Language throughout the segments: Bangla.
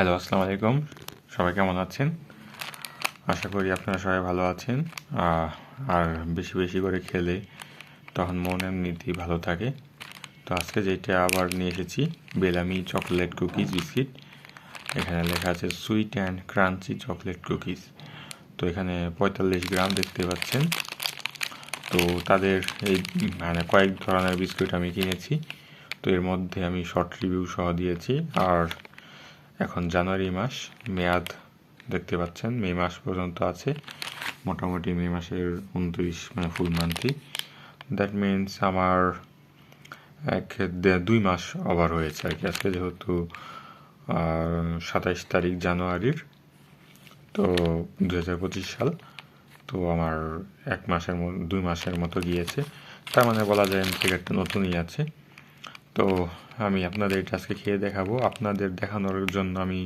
হ্যালো, আসসালামু আলাইকুম। সবাই কেমন আছেন? আশা করি আপনারা সবাই ভালো আছেন। আর বেশি বেশি করে খেলে তখন মন এমনিতেই ভালো থাকে। তো আজকে যেটা আবার নিয়ে এসেছি, বেলামি চকলেট কুকিজ বিস্কিট। এখানে লেখা আছে sweet and crunchy chocolate cookies তো এখানে পঁয়তাল্লিশ গ্রাম দেখতে পাচ্ছেন। তো তাদের এই মানে কয়েক ধরনের বিস্কুট আমি কিনেছি। তো এর মধ্যে আমি শর্ট রিভিউ সহ দিয়েছি। আর এখন জানুয়ারি মাস, মেয়াদ দেখতে পাচ্ছেন, মে মাস পর্যন্ত আছে, মোটামুটি মে মাসের উনত্রিশ মানে ফুল মান্থই দ্যাট মিনস আমার এক দুই মাস ওভার হয়েছে আর কি। আজকে যেহেতু সাতাইশ তারিখ জানুয়ারির, তো দু হাজার পঁচিশ সাল, তো আমার এক মাসের দুই মাসের মতো গিয়েছে। তার মানে বলা যায় প্যাকেটটা নতুনই আছে। তো আমি আপনাদের এটা আজকে খেয়ে দেখাবো। আপনাদের দেখানোর জন্য আমি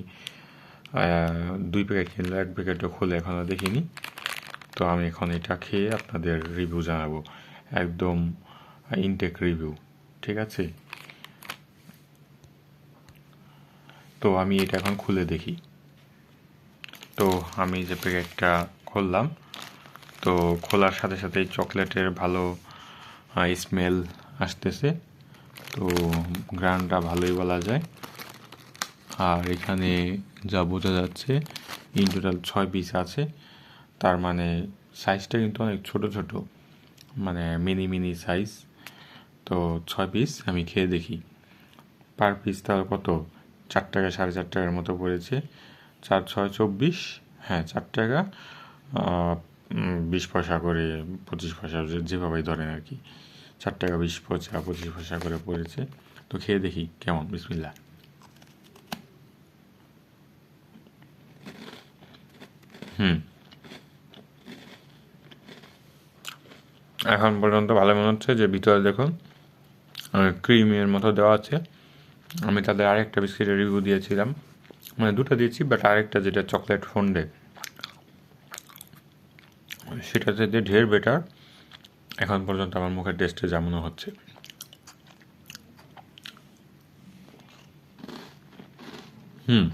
দুই প্যাকেট কিনলে এক প্যাকেটও খুলে এখনও দেখিনি। তো আমি এখন এটা খেয়ে আপনাদের রিভিউ জানাব। একদম ইনটেক রিভিউ ঠিক আছে? তো আমি এটা এখন খুলে দেখি। তো আমি যে প্যাকেটটা খুললাম, তো খোলার সাথে সাথেই চকলেটের ভালো স্মেল আসতেছে। তো গ্রানটা ভালোই বলা যায়। আর এখানে যা বোঝা যাচ্ছে ইন টোটাল ছয় পিস আছে। তার মানে সাইজটা কিন্তু অনেক ছোট ছোট। মানে মিনি মিনি সাইজ তো ছয় পিস আমি খেয়ে দেখি। পার পিস তাহলে কত? চার টাকা, সাড়ে চার টাকার মতো পড়েছে। চার, ছয়, চব্বিশ? হ্যাঁ চার টাকা। বিশ পয়সা করে, পঁচিশ পয়সা যেভাবেই ধরেন আর কি। চার টাকা বিশ পয়সা পঁচিশ পয়সা করে পড়েছে। তো খেয়ে দেখি কেমন বিসমিল্লা হুম। এখন পর্যন্ত ভালো মনে হচ্ছে যে ভিতরে দেখুন ক্রিমের মতো দেওয়া আছে। আমি তাদের আরেকটা বিস্কিটের রিভিউ দিয়েছিলাম। মানে দুটো দিয়েছি বাট আরেকটা যেটা চকলেট ফন্ডে সেটাতে ঢের বেটার এখন পর্যন্ত আমার মুখের টেস্টে যা মনে হচ্ছে। হুম।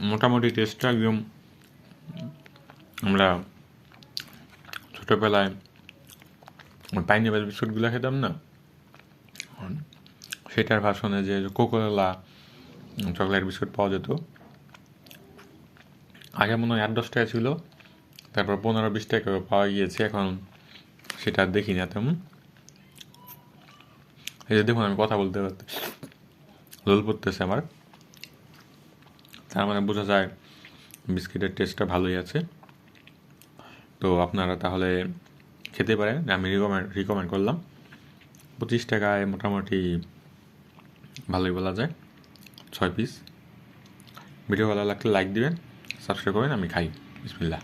মোটামুটি টেস্টটা একদম আমরা ছোটোবেলায় পাইনাপেল বিস্কুটগুলো খেতাম না? সেটার ভাষণে যে কোকোলা চকলেট বিস্কুট পাওয়া যেত। আগে মনে হয় আট, দশ টাকা ছিল। তারপর পনেরো, বিশ টাকা পাওয়া গিয়েছে। এখন সেটা দেখি না তেমন। এই যে দেখুন, আমি কথা বলতে পারতে লোল পড়তেছে আমার। তার মানে বোঝা যায় বিস্কিটের টেস্টটা ভালোই আছে। তো আপনারা তাহলে খেতে পারেন। আমি রিকমেন্ড রিকমেন্ড করলাম। পঁচিশ টাকায় মোটামুটি ভালোই বলা যায়। ছয় পিস ভিডিও ভালো লাগলে লাইক দিবেন সাবস্ক্রাইব করেন আমি খাই। বিসমিল্লাহ।